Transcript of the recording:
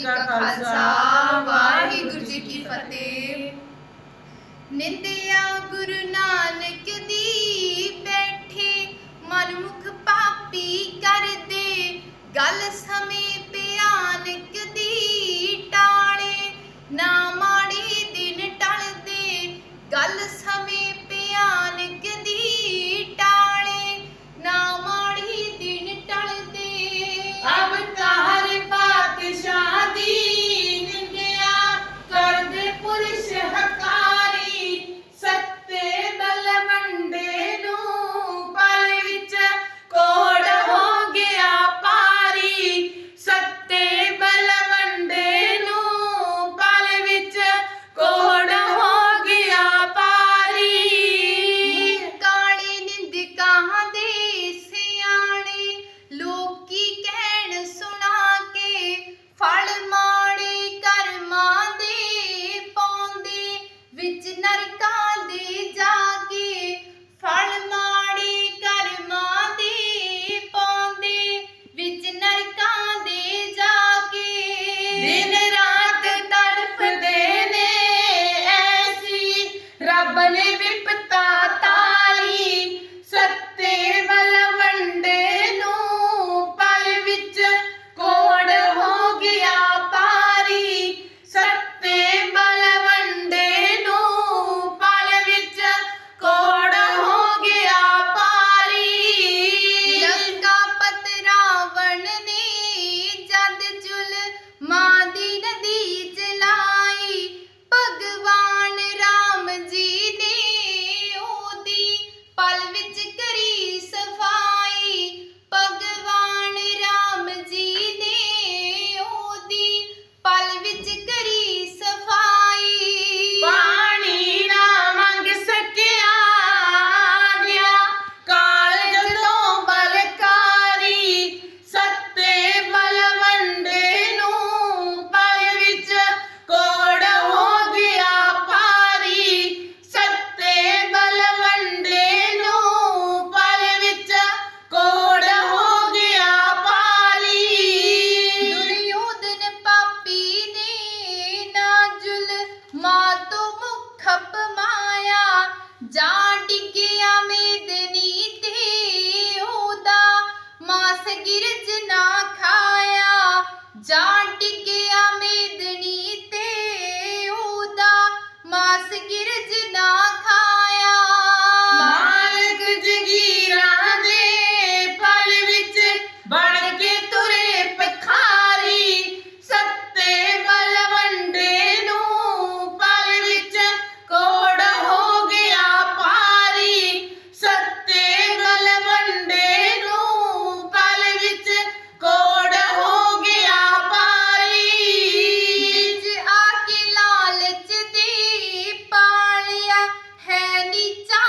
ਜੀ ਕਾ ਖਾਲਸਾ, ਵਾਹਿਗੁਰੂ ਜੀ ਕੀ ਫਤਿਹ। ਨਿੰਦਿਆ ਗੁਰੂ ਨਾਨਕ ਦੀ ਬੈਠੇ, ਮਨਮੁਖ ਪਾਪੀ ਕਰਦੇ। ਗਲ ਸਮੇਂ done. Riccia